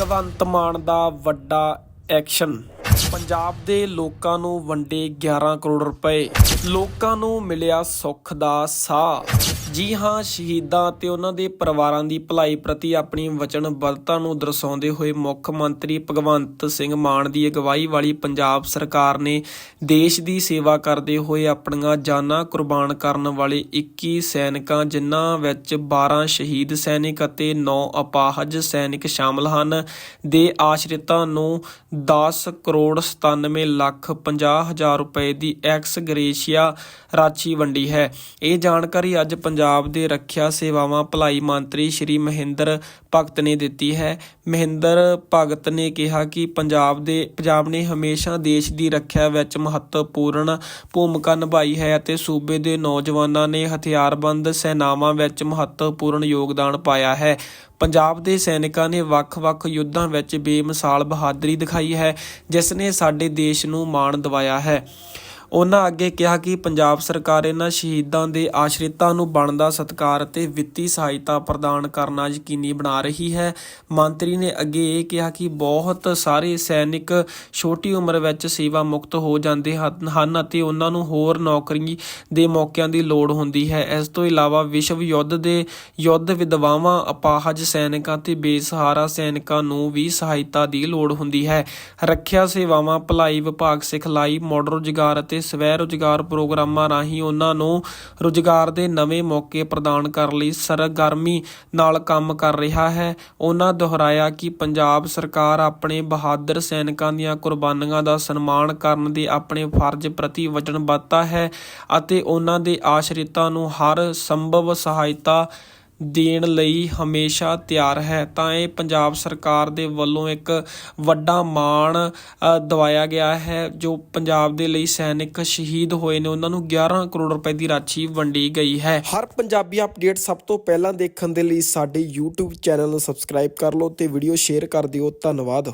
ਭਗਵੰਤ ਮਾਨ ਦਾ ਵੱਡਾ ਐਕਸ਼ਨ। ਪੰਜਾਬ ਦੇ ਲੋਕਾਂ ਨੂੰ ਵੰਡੇ 11 ਕਰੋੜ ਰੁਪਏ। ਲੋਕਾਂ ਨੂੰ ਮਿਲਿਆ ਸੁੱਖ ਦਾ ਸਾਹ। ਜੀ ਹਾਂ, ਸ਼ਹੀਦਾਂ ਅਤੇ ਉਹਨਾਂ ਦੇ ਪਰਿਵਾਰਾਂ ਦੀ ਭਲਾਈ ਪ੍ਰਤੀ ਆਪਣੀ ਵਚਨਬੱਧਤਾ ਨੂੰ ਦਰਸਾਉਂਦੇ ਹੋਏ ਮੁੱਖ ਮੰਤਰੀ ਭਗਵੰਤ ਸਿੰਘ ਮਾਨ ਦੀ ਅਗਵਾਈ ਵਾਲੀ ਪੰਜਾਬ ਸਰਕਾਰ ਨੇ ਦੇਸ਼ ਦੀ ਸੇਵਾ ਕਰਦੇ ਹੋਏ ਆਪਣੀਆਂ ਜਾਨਾਂ ਕੁਰਬਾਨ ਕਰਨ ਵਾਲੇ 21 ਸੈਨਿਕਾਂ, ਜਿਨ੍ਹਾਂ ਵਿੱਚ 12 ਸ਼ਹੀਦ ਸੈਨਿਕ ਅਤੇ 9 ਅਪਾਹਜ ਸੈਨਿਕ ਸ਼ਾਮਲ ਹਨ, ਦੇ ਆਸ਼ਰਿਤਾਂ ਨੂੰ 10 ਕਰੋੜ 97 ਲੱਖ 50 ਹਜ਼ਾਰ ਰੁਪਏ ਦੀ ਐਕਸ ਗ੍ਰੇਸ਼ੀਆ ਰਾਸ਼ੀ ਵੰਡੀ ਹੈ। ਇਹ ਜਾਣਕਾਰੀ ਅੱਜ ਪੰਜਾਬ ਦੇ ਰੱਖਿਆ ਸੇਵਾਵਾਂ ਭਲਾਈ ਮੰਤਰੀ ਸ਼੍ਰੀ ਮਹਿੰਦਰ ਭਗਤ ਨੇ ਦਿੱਤੀ ਹੈ। ਮਹਿੰਦਰ ਭਗਤ ਨੇ ਕਿਹਾ ਕਿ ਪੰਜਾਬ ਦੇ ਪੰਜਾਬ ਨੇ ਹਮੇਸ਼ਾ ਦੇਸ਼ ਦੀ ਰੱਖਿਆ ਵਿੱਚ ਮਹੱਤਵਪੂਰਨ ਭੂਮਿਕਾ ਨਿਭਾਈ ਹੈ ਅਤੇ ਸੂਬੇ ਦੇ ਨੌਜਵਾਨਾਂ ਨੇ ਹਥਿਆਰਬੰਦ ਸੈਨਾਵਾਂ ਵਿੱਚ ਮਹੱਤਵਪੂਰਨ ਯੋਗਦਾਨ ਪਾਇਆ ਹੈ। ਪੰਜਾਬ ਦੇ ਸੈਨਿਕਾਂ ਨੇ ਵੱਖ-ਵੱਖ ਯੁੱਧਾਂ ਵਿੱਚ ਬੇਮਿਸਾਲ ਬਹਾਦਰੀ ਦਿਖਾਈ ਹੈ, ਜਿਸ ਨੇ ਸਾਡੇ ਦੇਸ਼ ਨੂੰ ਮਾਣ ਦਿਵਾਇਆ ਹੈ। ਉਹਨਾਂ ਅੱਗੇ ਕਿਹਾ ਕਿ ਪੰਜਾਬ ਸਰਕਾਰ ਇਹਨਾਂ ਸ਼ਹੀਦਾਂ ਦੇ ਆਸ਼ਰਿਤਾਂ ਨੂੰ ਬਣਦਾ ਸਤਿਕਾਰ ਅਤੇ ਵਿੱਤੀ ਸਹਾਇਤਾ ਪ੍ਰਦਾਨ ਕਰਨਾ ਯਕੀਨੀ ਬਣਾ ਰਹੀ ਹੈ। ਮੰਤਰੀ ਨੇ ਅੱਗੇ ਇਹ ਕਿਹਾ ਕਿ ਬਹੁਤ ਸਾਰੇ ਸੈਨਿਕ ਛੋਟੀ ਉਮਰ ਵਿੱਚ ਸੇਵਾ ਮੁਕਤ ਹੋ ਜਾਂਦੇ ਹਨ ਅਤੇ ਉਹਨਾਂ ਨੂੰ ਹੋਰ ਨੌਕਰੀ ਦੇ ਮੌਕਿਆਂ ਦੀ ਲੋੜ ਹੁੰਦੀ ਹੈ। ਇਸ ਤੋਂ ਇਲਾਵਾ ਵਿਸ਼ਵ ਯੁੱਧ ਦੇ ਯੁੱਧ ਵਿਧਵਾਵਾਂ, ਅਪਾਹਜ ਸੈਨਿਕਾਂ ਤੇ ਬੇਸਹਾਰਾ ਸੈਨਿਕਾਂ ਨੂੰ ਵੀ ਸਹਾਇਤਾ ਦੀ ਲੋੜ ਹੁੰਦੀ ਹੈ। ਰੱਖਿਆ ਸੇਵਾਵਾਂ, ਭਲਾਈ ਵਿਭਾਗ, ਸਿਖਲਾਈ ਮੁੜ ਰੁਜ਼ਗਾਰ ਅਤੇ ਸਵੈ ਰੁਜ਼ਗਾਰ ਪ੍ਰੋਗਰਾਮਾਂ ਰਾਹੀਂ ਉਹਨਾਂ ਨੂੰ ਰੁਜ਼ਗਾਰ ਦੇ ਨਵੇਂ ਮੌਕੇ ਪ੍ਰਦਾਨ ਕਰਨ ਲਈ ਸਰਗਰਮੀ ਨਾਲ ਕੰਮ ਕਰ ਰਿਹਾ ਹੈ। ਉਹਨਾਂ ਦੁਹਰਾਇਆ ਕਿ ਪੰਜਾਬ ਸਰਕਾਰ ਆਪਣੇ ਬਹਾਦਰ ਸੈਨਿਕਾਂ ਦੀਆਂ ਕੁਰਬਾਨੀਆਂ ਦਾ ਸਨਮਾਨ ਕਰਨ ਦੇ ਆਪਣੇ ਫਰਜ਼ ਪ੍ਰਤੀ ਵਚਨਬੱਧਤਾ ਹੈ ਅਤੇ ਉਹਨਾਂ ਦੇ ਆਸ਼ਰਿਤਾਂ ਨੂੰ ਹਰ ਸੰਭਵ ਸਹਾਇਤਾ ਦੇਣ ਲਈ ਹਮੇਸ਼ਾ ਤਿਆਰ ਹੈ, ਤਾਂ ਇਹ ਪੰਜਾਬ ਸਰਕਾਰ ਦੇ ਵੱਲੋਂ ਇੱਕ ਵੱਡਾ ਮਾਣ ਦਵਾਇਆ ਗਿਆ ਹੈ, ਜੋ ਪੰਜਾਬ ਦੇ ਲਈ ਸੈਨਿਕ ਸ਼ਹੀਦ ਹੋਏ ਨੇ। ਉਹਨਾਂ ਨੂੰ 11 ਕਰੋੜ ਰੁਪਏ ਦੀ ਰਾਸ਼ੀ ਵੰਡੀ ਗਈ ਹੈ। ਹਰ ਪੰਜਾਬੀ ਅਪਡੇਟ ਸਭ ਤੋਂ ਪਹਿਲਾਂ ਦੇਖਣ ਦੇ ਲਈ ਸਾਡੇ YouTube ਚੈਨਲ ਨੂੰ ਸਬਸਕ੍ਰਾਈਬ ਕਰ ਲਓ ਤੇ ਵੀਡੀਓ ਸ਼ੇਅਰ ਕਰ ਦਿਓ। ਧੰਨਵਾਦ।